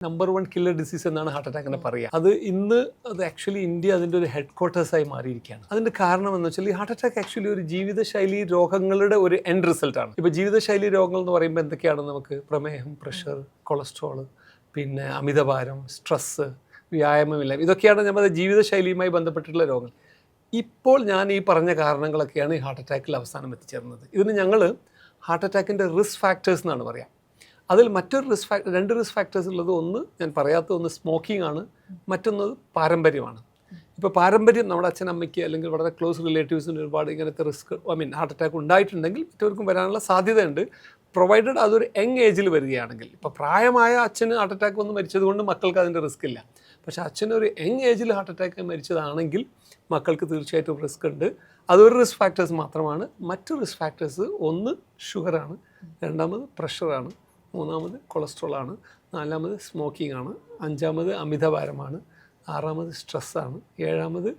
Number one killer disease എന്നാണ് heart അറ്റാക്കിനെ പറയുക അത് ഇന്ന് അത് ആക്ച്വലി ഇന്ത്യ അതിന്റെ ഒരു ഹെഡ് ക്വാർട്ടേഴ്സായി മാറിയിരിക്കുകയാണ്. അതിന്റെ കാരണം എന്ന് വെച്ചാൽ ഈ ഹാർട്ട് അറ്റാക്ക് ആക്ച്വലി ഒരു ജീവിതശൈലി രോഗങ്ങളുടെ ഒരു എൻഡ് റിസൾട്ടാണ് ഇപ്പോൾ ജീവിതശൈലി രോഗങ്ങൾ എന്ന് പറയുമ്പോൾ എന്തൊക്കെയാണ് നമുക്ക്? പ്രമേഹം പ്രഷർ കൊളസ്ട്രോൾ പിന്നെ അമിതഭാരം സ്ട്രെസ്സ് വ്യായാമമില്ല. ഇതൊക്കെയാണ് നമ്മുടെ ജീവിതശൈലിയുമായി ബന്ധപ്പെട്ടിട്ടുള്ള രോഗങ്ങൾ. ഇപ്പോൾ ഞാൻ ഈ പറഞ്ഞ കാരണങ്ങളൊക്കെയാണ് ഈ ഹാർട്ട് അറ്റാക്കിൽ അവസാനം എത്തിച്ചേർന്നത്. ഇതിന് ഞങ്ങൾ ഹാർട്ട് അറ്റാക്കിന്റെ റിസ്ക് ഫാക്ടേഴ്സ് എന്നാണ് പറയുക അതിൽ മറ്റൊരു റിസ്ക് ഫാക്ടർ രണ്ട് റിസ്ക് ഫാക്ടേഴ്സ് ഉള്ളത് ഒന്ന് ഞാൻ പറയാത്ത ഒന്ന് സ്മോക്കിംഗ് ആണ് മറ്റൊന്ന് പാരമ്പര്യമാണ്. ഇപ്പോൾ പാരമ്പര്യം നമ്മുടെ അച്ഛനമ്മയ്ക്ക് അല്ലെങ്കിൽ വളരെ ക്ലോസ് റിലേറ്റീവ്സിന് ഒരുപാട് ഇങ്ങനത്തെ risk I mean heart attack ഉണ്ടായിട്ടുണ്ടെങ്കിൽ മറ്റവർക്കും വരാനുള്ള സാധ്യതയുണ്ട്. പ്രൊവൈഡഡ് അതൊരു യങ് ഏജിൽ വരികയാണെങ്കിൽ. ഇപ്പോൾ പ്രായമായ അച്ഛന് ഹാർട്ട് അറ്റാക്ക് വന്ന് മരിച്ചത് കൊണ്ട് മക്കൾക്ക് അതിന്റെ റിസ്ക് ഇല്ല. പക്ഷേ അച്ഛനൊരു യങ് ഏജിൽ ഹാർട്ട് അറ്റാക്ക് മരിച്ചതാണെങ്കിൽ മക്കൾക്ക് തീർച്ചയായിട്ടും റിസ്ക് ഉണ്ട്. അതൊരു റിസ്ക് ഫാക്ടേഴ്സ് മാത്രമാണ്. മറ്റു റിസ്ക് ഫാക്ടേഴ്സ് ഒന്ന് ഷുഗറാണ് രണ്ടാമത് പ്രഷറാണ് മൂന്നാമത് കൊളസ്ട്രോളാണ് നാലാമത് സ്മോക്കിംഗ് ആണ് അഞ്ചാമത് അമിതഭാരമാണ് ആറാമത് സ്ട്രെസ്സാണ് ഏഴാമത്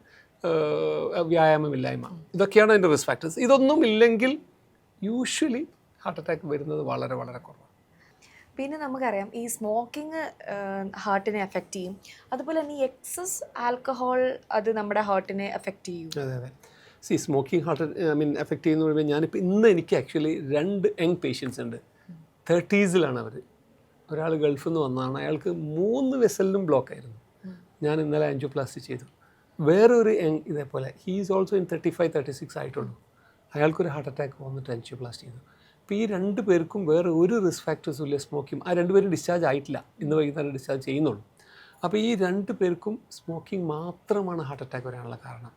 വ്യായാമമില്ലായ്മ. ഇതൊക്കെയാണ് അതിന്റെ റിസ്ക് ഫാക്ടേഴ്സ് ഇതൊന്നും ഇല്ലെങ്കിൽ യൂഷ്വലി ഹാർട്ട് അറ്റാക്ക് വരുന്നത് വളരെ വളരെ കുറവാണ്. പിന്നെ നമുക്കറിയാം ഈ സ്മോക്കിംഗ് ഹാർട്ടിനെ എഫക്റ്റ് ചെയ്യും. അതുപോലെ തന്നെ ഈ എക്സസ് ആൽക്കഹോൾ അത് നമ്മുടെ ഹാർട്ടിനെ എഫക്റ്റ് ചെയ്യും. അതെ അതെ. See smoking heart I mean effect ചെയ്യുന്ന പറയുമ്പോൾ ഞാനിപ്പോൾ ഇന്ന് എനിക്ക് ആക്ച്വലി രണ്ട് യങ് പേഷ്യൻസ് ഉണ്ട്. തേർട്ടീസിലാണ് അവർ ഒരാൾ ഗൾഫിൽ നിന്ന് വന്നതാണ് അയാൾക്ക് മൂന്ന് വെസലിനും ബ്ലോക്ക് ആയിരുന്നു. ഞാൻ ഇന്നലെ ആൻജിയോപ്ലാസ്റ്റി ചെയ്തു. വേറൊരു ഇതേപോലെ he is also in thirty five thirty six ആയിട്ടുള്ളൂ. അയാൾക്കൊരു ഹാർട്ട് അറ്റാക്ക് വന്നിട്ട് ആൻജിയോപ്ലാസ്റ്റി ചെയ്തു. അപ്പോൾ ഈ രണ്ട് പേർക്കും വേറെ ഒരു റിസ്ക് ഫാക്ടേഴ്സും ഇല്ല സ്മോക്കിംഗ് ആ രണ്ടുപേരും ഡിസ്ചാർജ് ആയിട്ടില്ല. ഇന്ന് വൈകുന്നേരം ഡിസ്ചാർജ് ചെയ്യുന്നുള്ളൂ. അപ്പോൾ ഈ രണ്ട് പേർക്കും സ്മോക്കിംഗ് മാത്രമാണ് ഹാർട്ട് അറ്റാക്ക് വരാനുള്ള കാരണം.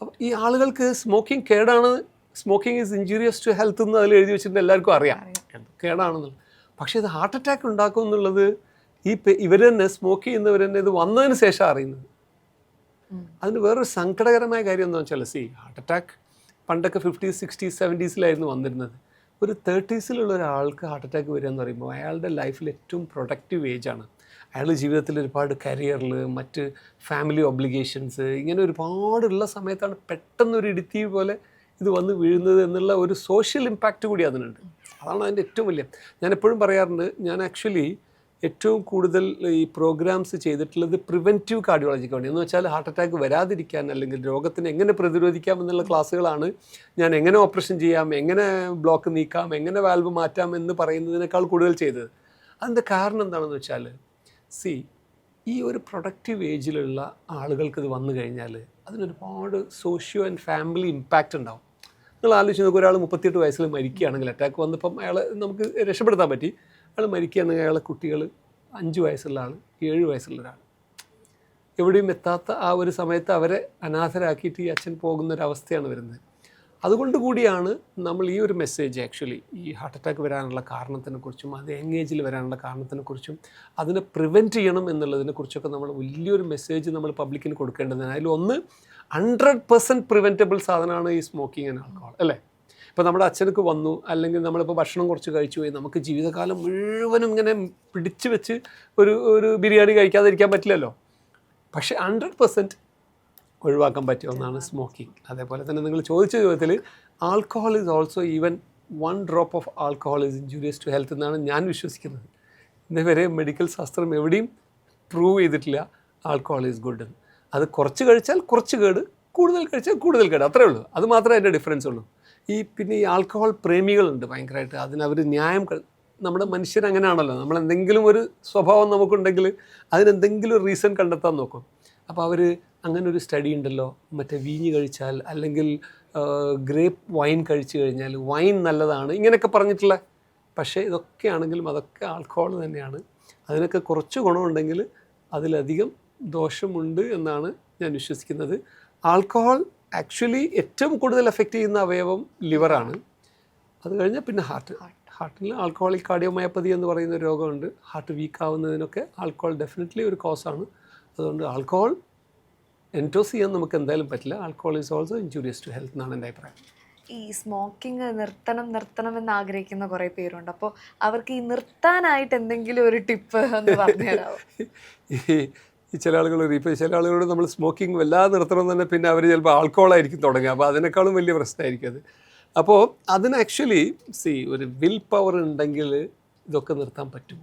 അപ്പോൾ ഈ ആളുകൾക്ക് സ്മോക്കിംഗ് കേടാണ്. Smoking is injurious to health എന്ന് അതിൽ എഴുതി വെച്ചിട്ടുണ്ട്. എല്ലാവർക്കും അറിയാം. കേടാണെന്നുള്ളത്. പക്ഷേ ഇത് ഹാർട്ട് അറ്റാക്ക് ഉണ്ടാക്കും എന്നുള്ളത് ഈ ഇവർ തന്നെ സ്മോക്ക് ചെയ്യുന്നവർ തന്നെ ഇത് വന്നതിന് ശേഷം അറിയുന്നത്. അതിന് വേറൊരു സങ്കടകരമായ കാര്യം എന്താ വെച്ചാൽ സി ഹാർട്ട് അറ്റാക്ക് പണ്ടൊക്കെ ഫിഫ്റ്റീസ് സിക്സ്റ്റീസ് സെവന്റീസിലായിരുന്നു വന്നിരുന്നത്. ഒരു തേർട്ടീസിലുള്ള ഒരാൾക്ക് ഹാർട്ട് അറ്റാക്ക് വരിക എന്ന് പറയുമ്പോൾ അയാളുടെ ലൈഫിൽ ഏറ്റവും പ്രൊഡക്റ്റീവ് ഏജാണ് അയാൾ ജീവിതത്തിൽ ഒരുപാട് കരിയറിൽ മറ്റ് ഫാമിലി ഒബ്ലിഗേഷൻസ് ഇങ്ങനെ ഒരുപാടുള്ള സമയത്താണ് പെട്ടെന്നൊരു ഇടുത്തി പോലെ ഇത് വന്ന് വീഴുന്നത് എന്നുള്ള ഒരു സോഷ്യൽ ഇമ്പാക്റ്റ് കൂടി അതിനുണ്ട്. അതാണ് അതിന്റെ ഏറ്റവും വലിയ. ഞാൻ എപ്പോഴും പറയാറുണ്ട് ഞാൻ ആക്ച്വലി ഏറ്റവും കൂടുതൽ ഈ പ്രോഗ്രാംസ് ചെയ്തിട്ടുള്ളത് പ്രിവെന്റീവ് കാർഡിയോളജിക്ക് വേണ്ടി. എന്ന് വെച്ചാൽ ഹാർട്ട് അറ്റാക്ക് വരാതിരിക്കാൻ അല്ലെങ്കിൽ രോഗത്തിന് എങ്ങനെ പ്രതിരോധിക്കാം എന്നുള്ള ക്ലാസ്സുകളാണ് ഞാൻ എങ്ങനെ ഓപ്പറേഷൻ ചെയ്യാം എങ്ങനെ ബ്ലോക്ക് നീക്കാം എങ്ങനെ വാൽവ് മാറ്റാം എന്ന് പറയുന്നതിനേക്കാൾ കൂടുതൽ ചെയ്തത്. അതിന്റെ കാരണം എന്താണെന്ന് വെച്ചാൽ സി ഈ ഒരു പ്രൊഡക്റ്റീവ് ഏജിലുള്ള ആളുകൾക്ക് ഇത് വന്നു കഴിഞ്ഞാൽ അതിനൊരുപാട് സോഷ്യോ ആൻഡ് ഫാമിലി ഇമ്പാക്റ്റ് ഉണ്ടാവും. നിങ്ങൾ ആലോചിച്ച് നോക്കുക ഒരാൾ മുപ്പത്തിയെട്ട് വയസ്സിൽ മരിക്കുകയാണെങ്കിൽ അറ്റാക്ക് വന്നപ്പം അയാളെ നമുക്ക് രക്ഷപ്പെടുത്താൻ പറ്റി. അയാൾ മരിക്കുകയാണെങ്കിൽ അയാളെ കുട്ടികൾ അഞ്ച് വയസ്സുള്ള ആൾ ഏഴ് വയസ്സുള്ള ഒരാൾ എവിടെയും എത്താത്ത ആ ഒരു സമയത്ത് അവരെ അനാഥരാക്കിയിട്ട് ഈ അച്ഛൻ പോകുന്ന ഒരു അവസ്ഥയാണ് വരുന്നത്. അതുകൊണ്ട് കൂടിയാണ് നമ്മൾ ഈ ഒരു മെസ്സേജ് ആക്ച്വലി ഈ ഹാർട്ട് അറ്റാക്ക് വരാനുള്ള കാരണത്തിനെക്കുറിച്ചും അത് യങ് ഏജിൽ വരാനുള്ള കാരണത്തിനെക്കുറിച്ചും അതിനെ പ്രിവെന്റ് ചെയ്യണം എന്നുള്ളതിനെക്കുറിച്ചൊക്കെ നമ്മൾ വലിയൊരു മെസ്സേജ് നമ്മൾ പബ്ലിക്കിന് കൊടുക്കേണ്ടതാണ്. അതിൽ ഒന്ന് ഹൺഡ്രഡ് പെർസെന്റ് പ്രിവെന്റബിൾ സാധനമാണ് ഈ സ്മോക്കിംഗ് ആൻഡ് ആൽക്കഹോൾ അല്ലേ? ഇപ്പോൾ നമ്മുടെ അച്ഛനൊക്കെ വന്നു അല്ലെങ്കിൽ നമ്മളിപ്പോൾ ഭക്ഷണം കുറച്ച് കഴിച്ചു പോയി നമുക്ക് ജീവിതകാലം മുഴുവനും ഇങ്ങനെ പിടിച്ചു വെച്ച് ഒരു ഒരു ബിരിയാണി കഴിക്കാതിരിക്കാൻ പറ്റില്ലല്ലോ. പക്ഷേ ഹൺഡ്രഡ് പെർസെന്റ് ഒഴിവാക്കാൻ പറ്റിയ ഒന്നാണ് സ്മോക്കിംഗ് അതേപോലെ തന്നെ നിങ്ങൾ ചോദിച്ച ചോദ്യത്തിൽ alcohol is also even one drop of alcohol is injurious to health എന്നാണ് ഞാൻ വിശ്വസിക്കുന്നത്. ഇന്നേ വരെ മെഡിക്കൽ ശാസ്ത്രം എവിടെയും പ്രൂവ് ചെയ്തിട്ടില്ല ആൽക്കഹോൾ ഈസ് ഗുഡ് എന്ന്. അത് കുറച്ച് കഴിച്ചാൽ കുറച്ച് കേട് കൂടുതൽ കഴിച്ചാൽ കൂടുതൽ കേട്. അത്രേ ഉള്ളൂ. അത് മാത്രമേ അതിന്റെ ഡിഫറൻസ് ഉള്ളൂ. ഈ പിന്നെ ഈ ആൽക്കഹോൾ പ്രേമികളുണ്ട് ഭയങ്കരമായിട്ട്. അതിനവർ ന്യായം നമ്മുടെ മനുഷ്യർ അങ്ങനെയാണല്ലോ. നമ്മൾ എന്തെങ്കിലും ഒരു സ്വഭാവം നമുക്കുണ്ടെങ്കിൽ അതിനെന്തെങ്കിലും ഒരു റീസൺ കണ്ടെത്താൻ നോക്കും. അപ്പോൾ അവർ അങ്ങനെ ഒരു സ്റ്റഡി ഉണ്ടല്ലോ. മറ്റേ വീഞ്ഞ് കഴിച്ചാൽ അല്ലെങ്കിൽ ഗ്രേപ്പ് വൈൻ കഴിച്ചു കഴിഞ്ഞാൽ വൈൻ നല്ലതാണ്. ഇങ്ങനെയൊക്കെ പറഞ്ഞിട്ടുള്ള പക്ഷേ ഇതൊക്കെ ആണെങ്കിലും അതൊക്കെ ആൽക്കഹോൾ തന്നെയാണ്. അതിനൊക്കെ കുറച്ച് ഗുണമുണ്ടെങ്കിൽ അതിലധികം ദോഷമുണ്ട് എന്നാണ് ഞാൻ വിശ്വസിക്കുന്നത്. ആൽക്കഹോൾ ആക്ച്വലി ഏറ്റവും കൂടുതൽ എഫക്റ്റ് ചെയ്യുന്ന അവയവം ലിവറാണ്. അത് കഴിഞ്ഞാൽ പിന്നെ ഹാർട്ട്. ഹാർട്ടിൽ ആൽക്കഹോളിക് കാർഡിയോമയോപ്പതി എന്ന് പറയുന്ന ഒരു രോഗമുണ്ട്. ഹാർട്ട് വീക്ക് ആവുന്നതിനൊക്കെ ആൽക്കഹോൾ ഡെഫിനറ്റ്ലി ഒരു കോസാണ്. അതുകൊണ്ട് ആൽക്കഹോൾ എന്റോസ് ചെയ്യാൻ നമുക്ക് എന്തായാലും പറ്റില്ല. Alcohol is also injurious to health എന്നാണ് എന്റെ അഭിപ്രായം. ഈ സ്മോക്കിംഗ് നിർത്തണം നിർത്തണം എന്ന് ആഗ്രഹിക്കുന്ന കുറേ പേരുണ്ട്. അപ്പോൾ അവർക്ക് ഈ നിർത്താനായിട്ട് എന്തെങ്കിലും ഒരു ടിപ്പ് എന്ന് പറഞ്ഞു പറഞ്ഞുതരാമോ ഈ ചില ആളുകൾ ഇപ്പോൾ ചില ആളുകളോട് നമ്മൾ സ്മോക്കിംഗ് വല്ലാതെ നിർത്തണം തന്നെ പിന്നെ അവർ ചിലപ്പോൾ ആൾക്കോളായിരിക്കും തുടങ്ങുക. അപ്പോൾ അതിനേക്കാളും വലിയ പ്രശ്നമായിരിക്കും അത്. അപ്പോൾ അതിന് ആക്ച്വലി സി ഒരു വിൽ പവർ ഉണ്ടെങ്കിൽ ഇതൊക്കെ നിർത്താൻ പറ്റും.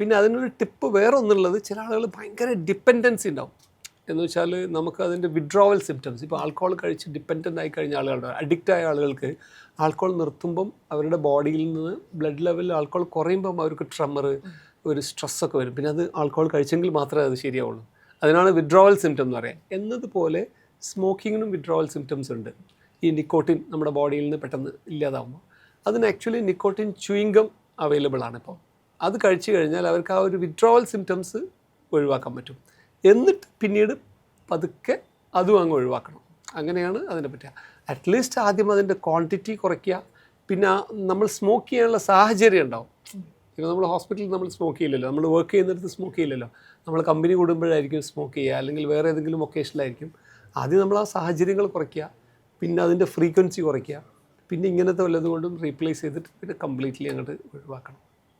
പിന്നെ അതിനൊരു ടിപ്പ് വേറെ ഒന്നുള്ളത് ചില ആളുകൾ ഭയങ്കര ഡിപ്പെൻഡൻസി ഉണ്ടാവും. എന്ന് വെച്ചാൽ നമുക്ക് അതിന്റെ വിഡ്രോവൽ സിംറ്റംസ് ഇപ്പോൾ ആൾക്കോൾ കഴിച്ച് ഡിപ്പെൻഡന്റ് ആയി കഴിഞ്ഞ ആളുകളുടെ അഡിക്റ്റ് ആയ ആളുകൾക്ക് ആൾക്കോൾ നിർത്തുമ്പം അവരുടെ ബോഡിയിൽ നിന്ന് ബ്ലഡ് ലെവലിൽ ആൾക്കോൾ കുറയുമ്പം അവർക്ക് ട്രമ്മർ ഒരു സ്ട്രെസ്സൊക്കെ വരും. പിന്നെ അത് ആൾക്കോൾ കഴിച്ചെങ്കിൽ മാത്രമേ അത് ശരിയാവുള്ളൂ. അതിനാണ് വിഡ്രോവൽ സിംറ്റം എന്ന് പറയാം. എന്നതുപോലെ സ്മോക്കിങ്ങിനും വിഡ്രോവൽ സിംറ്റംസ് ഉണ്ട്. ഈ നിക്കോട്ടിൻ നമ്മുടെ ബോഡിയിൽ നിന്ന് പെട്ടെന്ന് ഇല്ലാതാവുമ്പോൾ അതിന് ആക്ച്വലി നിക്കോട്ടിൻ ചുയിങ്കം അവൈലബിൾ ആണ് ഇപ്പോൾ അത് കഴിച്ചു കഴിഞ്ഞാൽ അവർക്ക് ആ ഒരു വിഡ്രോവൽ സിംറ്റംസ് ഒഴിവാക്കാൻ പറ്റും. എന്നിട്ട് പിന്നീട് പതുക്കെ അതും അങ്ങ് ഒഴിവാക്കണം. അങ്ങനെയാണ് അതിനെ പറ്റുക അറ്റ്ലീസ്റ്റ് ആദ്യം അതിന്റെ ക്വാണ്ടിറ്റി കുറയ്ക്കുക. പിന്നെ നമ്മൾ സ്മോക്ക് ചെയ്യാനുള്ള സാഹചര്യം ഉണ്ടാവും. ഇപ്പോൾ നമ്മൾ ഹോസ്പിറ്റലിൽ നമ്മൾ സ്മോക്ക് ചെയ്യില്ലല്ലോ. നമ്മൾ വർക്ക് ചെയ്യുന്നിടത്ത് സ്മോക്ക് ചെയ്യില്ലല്ലോ. നമ്മൾ കമ്പനി കൂടുമ്പോഴായിരിക്കും സ്മോക്ക് ചെയ്യുക. അല്ലെങ്കിൽ വേറെ ഏതെങ്കിലും ഒക്കേഷനിലായിരിക്കും. ആദ്യം നമ്മൾ ആ സാഹചര്യങ്ങൾ കുറയ്ക്കുക. പിന്നെ അതിന്റെ ഫ്രീക്വൻസി കുറയ്ക്കുക. പിന്നെ ഇങ്ങനത്തെ വല്ലതുകൊണ്ടും റീപ്ലേസ് ചെയ്തിട്ട് പിന്നെ കംപ്ലീറ്റ്ലി അങ്ങോട്ട് ഒഴിവാക്കണം.